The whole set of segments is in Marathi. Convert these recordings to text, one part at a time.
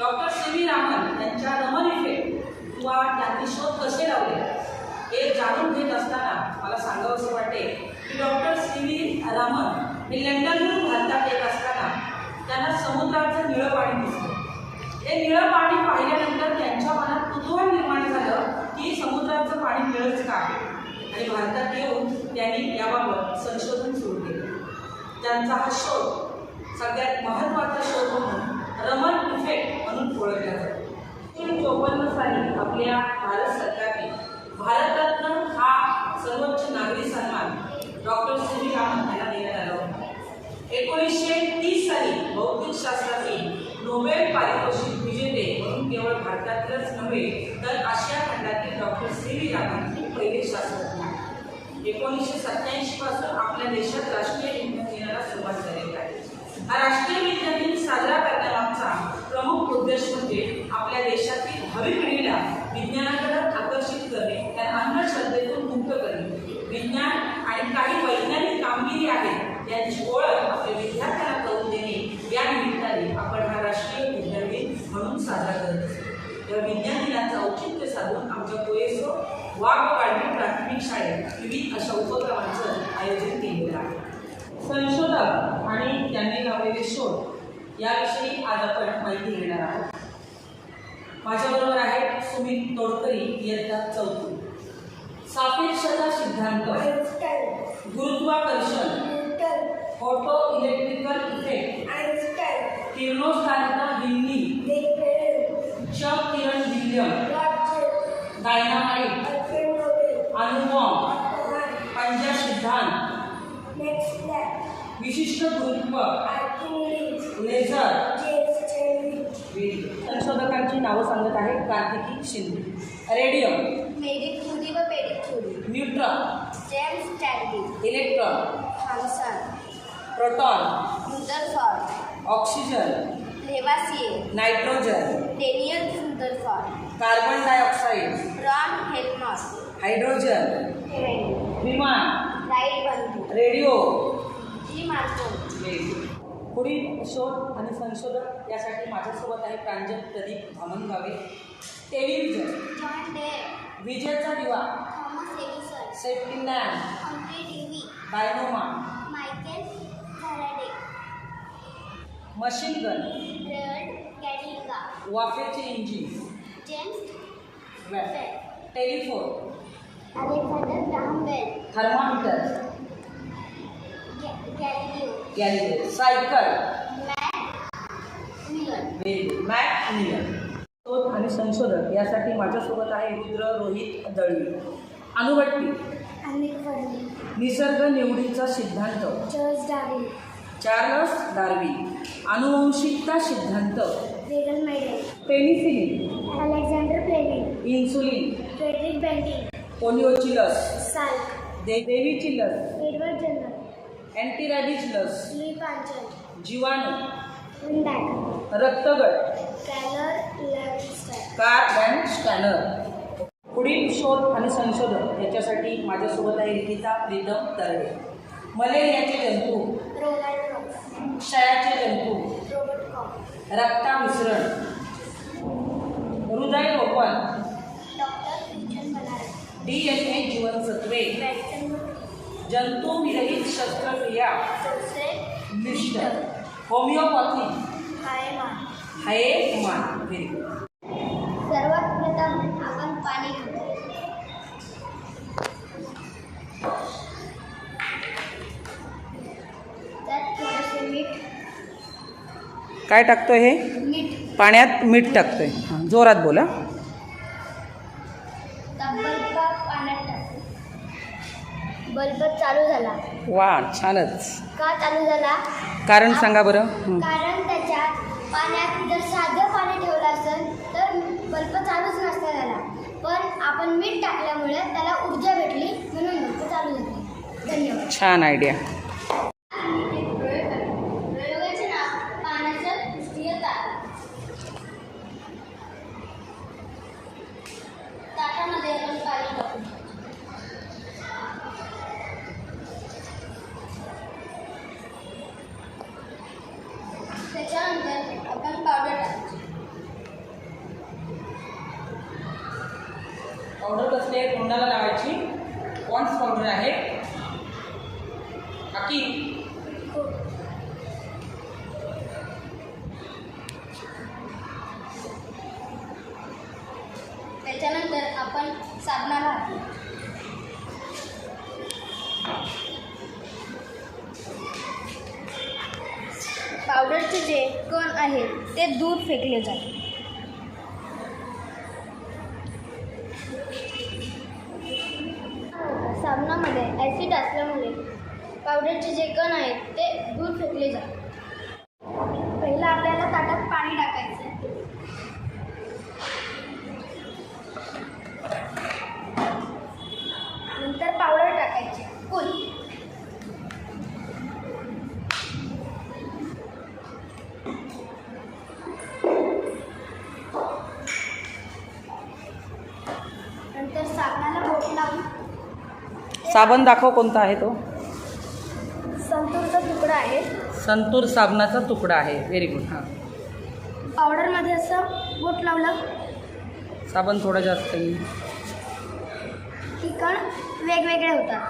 डॉक्टर सी व्ही रामन यांच्या रमन इफेक्ट किंवा त्यांनी शोध कसे लावले हे जाणून घेत असताना मला सांगावंसं वाटते की डॉक्टर सी व्ही रामन हे लंडनहून भारतात येत असताना त्यांना समुद्राचं निळं पाणी दिसलं. हे निळं पाणी पाहिल्यानंतर त्यांच्या मनात कुतूहल निर्माण झालं की समुद्राचं पाणी निळंच का आहे? आणि भारतात येऊन त्यांनी याबाबत संशोधन सुरू केलं. त्यांचा हा शोध सगळ्यात महत्त्वाचा शोध म्हणून रमन इफेक्ट म्हणून ओळखला जातो. एकोणीसशे चोपन्न साली आपल्या भारत सरकारने भारतरत्न हा सर्वोच्च नागरी सन्मान डॉक्टर सी व्ही रामन यांना देण्यात आला होता. एकोणीसशे तीस साली भौतिक शास्त्रातील नोबेल पारितोषिक विजेते म्हणून केवळ भारतातीलच नव्हे तर आशिया खंडातील डॉक्टर सी व्ही रामन हे पहिले शास्त्रज्ञ एकोणीसशे सत्याऐंशी पासून आपल्या देशात राष्ट्रीय विज्ञान दिनाला सुरुवात झालेली आहे. हा राष्ट्रीय विज्ञान दिन साजरा पिढीला विज्ञानाकडे आकर्षित करणे त्या अंधश्रद्धेतून मुक्त करणे. विज्ञान आणि काही वैज्ञानिक कामगिरी आहे यांची ओळख आपल्या विद्यार्थ्यांना करून देणे. या निमित्ताने आपण हा राष्ट्रीय विज्ञान दिन म्हणून साजरा करत असतो. या विज्ञान दिनाचं औचित्य साधून आमच्या कोयसो पाडवी प्राथमिक शाळेत विविध अशा उपक्रमांचं आयोजन केलेलं आहे. संशोधक आणि त्यांनी लावलेले शोध याविषयी आज आपण माहिती घेणार आहोत. माझ्याबरोबर आहेत सुमित तोडकरी इयत्ता चौथी. सापेक्षता सिद्धांत. गुरुत्वाकर्षण फोटो इलेक्ट्रिकल इफेक्ट. किरणोत्सारिता दिल्ली चक किरण विल्यम. डायनामाइट. अणुबॉम्ब पंजा सिद्धांत. विशिष्ट गुरुत्व. लेझर. संशोधकांची नावं सांगत आहे Kartiki Shinde. Radium. Marie theory व पेडिक theory neutron. James Stanley electron. Thomson proton. Rutherford oxygen. Lavoisier nitrogen. Daniel Rutherford carbon dioxide Ron हेल्मॉस हायड्रोजन. विमान. राईट बंधू रेडिओ. जी मार्कोन पुढील शोध आणि संशोधक यासाठी माझ्यासोबत आहे प्रांजल प्रदीप धामणगावे. टेलिव्हिजन जॉन डे विजेचा दिवा Thomas Edison safety Humphry dynamo Michael Faraday machine gun red वाफेचे engine James telephone Alexander Graham Bell thermometer Galileo cycle mat शोध आणि संशोधक यासाठी माझ्यासोबत आहे रुद्र रोहित दळवी. वर्णी निसर्ग निवडीचा सिद्धांत. चार्लस डार्विन अनुवंशिकता सिद्धांत. Penicillin. Alexander Fleming insulin Frederick Banting पोलिओची लस देवीची लस अँटीरॅबिज लस जीवाणू. रक्तगट. कार बँड स्कॅनर पुढील शोध आणि संशोधन याच्यासाठी माझ्यासोबत आहे रिकिता प्रीतम तरडे मलेरियाचे जंतू. क्षयाचे जंतू. रोबर्ट कॉक रक्तामिश्रण हृदय रोपण डी एन ए जीवनसत्वे. मेडिसन जंतुविरहित शस्त्रक्रिया. Mister homeopathy. हायमान. व्हेरी गुड सर्वात प्रथम आपण पाणी काय टाकतोय हे? मीठ. पाण्यात मीठ टाकतोय. हां जोरात बोला. बल्ब चालू झाला. वा छानच. का चालू झाला? कारण सांगा बरं. हं. कारण त्याच्यात पाण्यात जर साधं पाणी ठेवलं असेल तर बल्ब चालूच नसता झाला. पण आपण मीठ टाकल्यामुळे त्याला ऊर्जा भेटली म्हणून बल्ब चालू झाले. धन्यवाद. छान आयडिया आपण पावडरचे जे कण आहेत ते दूर फेकले जाते साबणामध्ये ॲसिड असल्यामुळे पावडरचे जे कण आहेत ते दूर फेकले जाते पहिलं आपल्याला ताटात पाणी टाकायचं साबण दाखव कोणता आहे तो? संतूरचा तुकडा आहे. संतूर साबणाचा तुकडा आहे. व्हेरी गुड हां. पावडरमध्ये असं बोट लावलं. साबण थोडा जास्त येईल की कण वेगवेगळे होतात.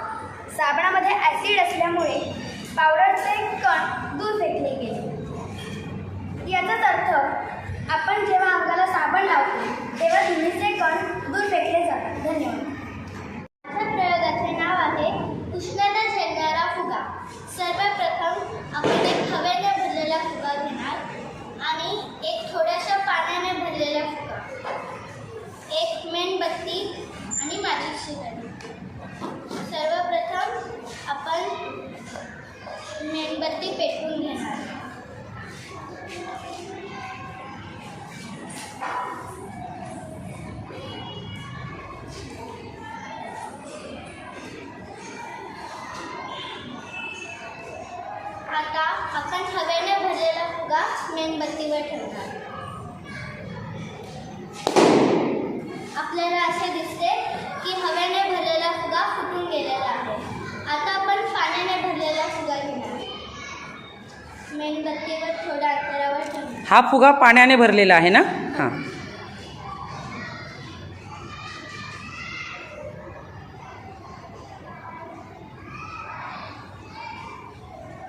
साबणामध्ये ॲसिड असल्यामुळे पावडरचे कण दूर फेकले गेले. याचाच अर्थ आपण जेव्हा अंगाला साबण लावतो मेणबत्तीवर अंतरावर हा फुगा पाण्याने भरलेला आहे ना? हां.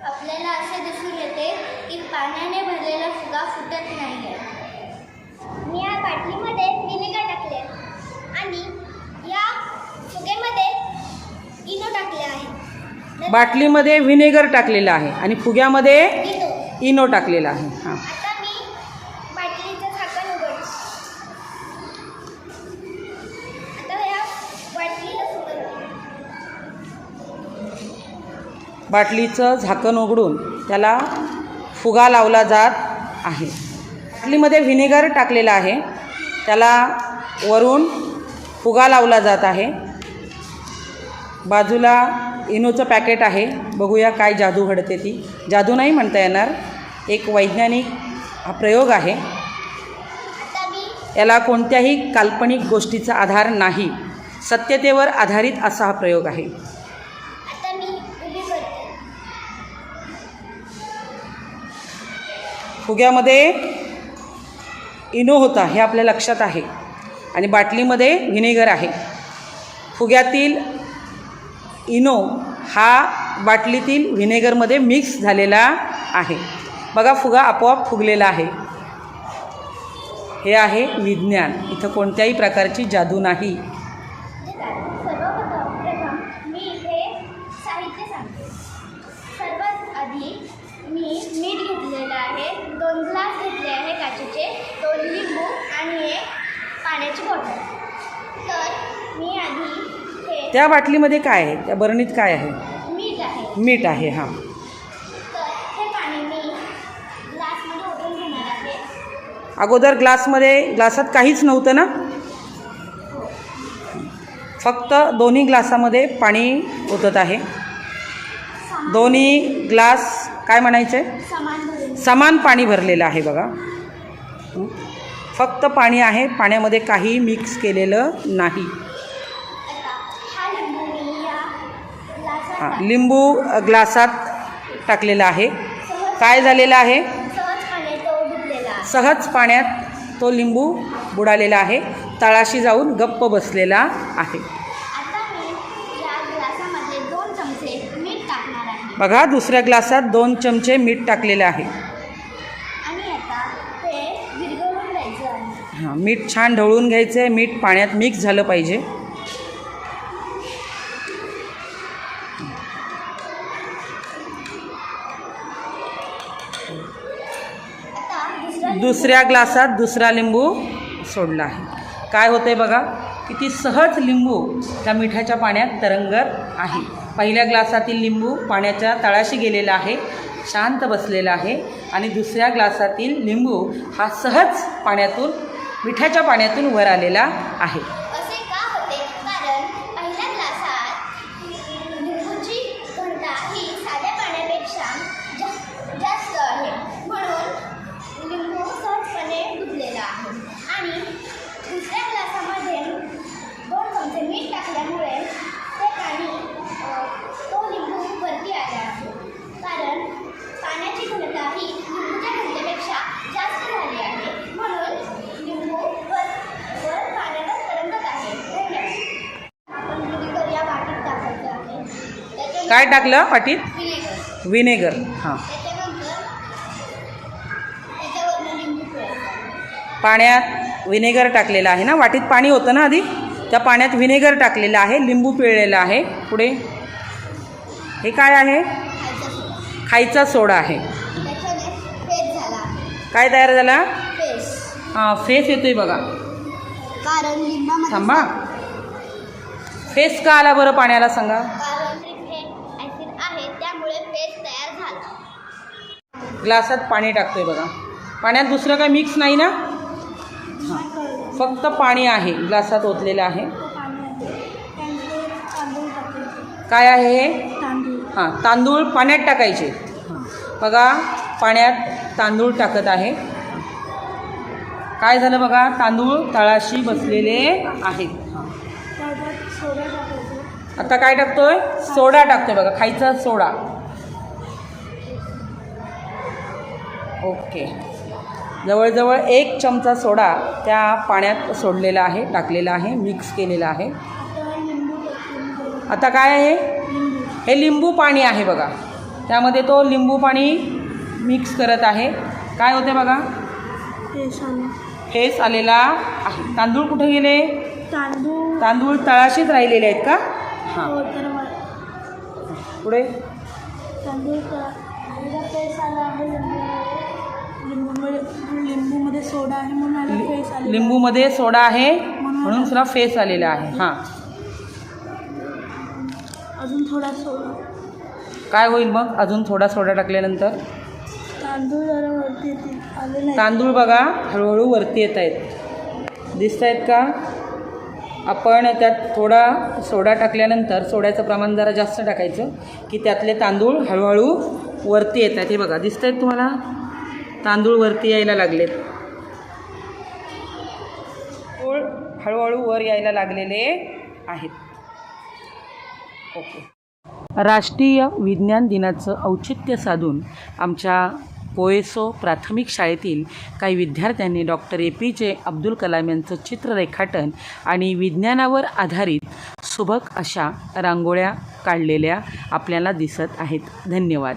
आपल्याला असे दिसून येते की पाण्याने भरलेला फुगा फुटत नाही आहे मी या बाटलीमध्ये विनेगर टाकले आणि या फुगेमध्ये इनो टाकले आहे. बाटलीमध्ये व्हिनेगर टाकलेलं आहे आणि फुग्यामध्ये इनो टाकलेला आहे. हां. बाटलीचं झाकण उघडून त्याला फुगा लावला जात आहे. बाटलीमध्ये व्हिनेगर टाकलेलं आहे. त्याला वरून फुगा लावला जात आहे. बाजूला इनोचं पॅकेट आहे. बघूया काय जादू घडते ती. जादू नाही म्हणता येणार. एक वैज्ञानिक हा प्रयोग आहे. याला कोणत्याही काल्पनिक गोष्टीचा आधार नाही. सत्यतेवर आधारित असा हा प्रयोग आहे. फुग्यामध्ये इनो होता हे आपल्या लक्षात आहे. आणि बाटलीमध्ये व्हिनेगर आहे. फुग्यातील इनो हा बाटलीतील व्हिनेगरमध्ये मिक्स झालेला आहे. बघा फुगा आपोआप फुगलेला आहे. हे आहे विज्ञान. इथं कोणत्याही प्रकारची जादू नाही जे काय सर्वप्रथम प्रथम मी इथे साहित्य सांगते सर्वात आधी मी मीठ घेतलेलं आहे दोन ग्लास घेतले आहे काचेचे दोन लिंबू आणि एक पाण्याची बॉटल तर मी आधी हे त्या बाटलीमध्ये काय आहे? त्या बरणीत काय आहे? मीठ आहे. मीठ आहे हां. तर हे पाणी मी ग्लासमध्ये ओतून घेणार आहे. अगोदर ग्लासमध्ये ग्लासात काहीच नव्हतं ना? फक्त दोन्ही ग्लासामध्ये पाणी ओतत आहे. दोन्ही ग्लास काय म्हणायचं? समान भरून समान पाणी भरलेलं आहे बघा. हं? फक्त पाणी आहे पाण्यामध्ये काही मिक्स केलेलं नाही. हां लिंबू ग्लासात टाकलेला आहे. काय झालेलं आहे? सहज पाण्यात तो लिंबू बुडालेला आहे. तळाशी जाऊन गप्प बसलेला आहे. बघा दुसऱ्या ग्लासात दोन चमचे मीठ टाकलेले आहे. आहे हां मीठ छान ढवळून घ्यायचं आहे मीठ पाण्यात मिक्स झालं पाहिजे आता दुसरा दुसऱ्या ग्लासात दुसरा लिंबू सोडला. आहे काय होतंय बघा किती सहज लिंबू त्या मिठाच्या पाण्यात तरंगत आहे. पहिल्या ग्लासातील लिंबू पाण्याच्या तळाशी गेलेला आहे शांत बसलेला आहे आणि दुसऱ्या ग्लासातील लिंबू हा सहज पाण्यातून मिठाच्या पाण्यातून वर आलेला आहे. काय टाकलं पाटीत विनेगर. हां. पाण्यात विनेगर टाकलेलं आहे ना? वाटीत पाणी होतं ना आधी? त्या पाण्यात विनेगर टाकलेलं आहे लिंबू पिळलेलं आहे. पुढे? हे काय आहे? खायचा सोडा आहे. काय तयार झाला? हां फेस येतोय बघा. थांबा. फेस का आला बरं पाण्याला सांगा? ग्लासात पाणी टाकतो आहे बघा. पाण्यात दुसरं काय मिक्स नाही ना? फक्त पाणी आहे. ग्लासात ओतलेलं आहे. काय आहे हे? हां तांदूळ पाण्यात टाकायचे. बघा पाण्यात तांदूळ टाकत आहे. काय झालं बघा? तांदूळ तळाशी बसलेले आहेत. आता काय टाकतोय? सोडा टाकतोय बघा. खायचा सोडा. ओके. जवळजवळ एक चमचा सोडा त्या पाण्यात सोडलेला आहे टाकलेला आहे मिक्स केलेला आहे. आता काय आहे? हे लिंबू पाणी आहे बघा. त्यामध्ये तो लिंबू पाणी मिक्स करत आहे. काय होते बघा? फेस आलेला आहे. तांदूळ कुठे गेले? तांदूळ. तांदूळ तळाशीच राहिलेले आहेत का? हां. हो पुढे. तांदूळ लिंबूमध्ये सोडा आहे म्हणून आला फेस आला लिंबूमध्ये सोडा आहे म्हणून सुद्धा फेस आलेला आहे. हां. अजून थोडा सोडा. काय होईल मग? अजून थोडा सोडा टाकल्यानंतर? तांदूळ जरा वरती येतील आले नाही तांदूळ बघा हळूहळू वरती येत आहेत. दिसत आहेत का? आपण त्यात थोडा सोडा टाकल्यानंतर सोड्याचं प्रमाण जरा जास्त टाकायचं की त्यातले तांदूळ हळूहळू वरती येत आहेत. हे बघा दिसत आहेत तुम्हाला? तांदूळ वरती यायला लागलेत. तांदूळ हळूहळू वर यायला लागलेले आहेत. ओके. राष्ट्रीय विज्ञान दिनाचं औचित्य साधून आमच्या पोएसो प्राथमिक शाळेतील काही विद्यार्थ्यांनी डॉक्टर ए पी जे अब्दुल कलाम यांचं चित्र रेखाटन आणि विज्ञानावर आधारित सुबक अशा रांगोळ्या काढलेल्या आपल्याला दिसत आहेत. धन्यवाद.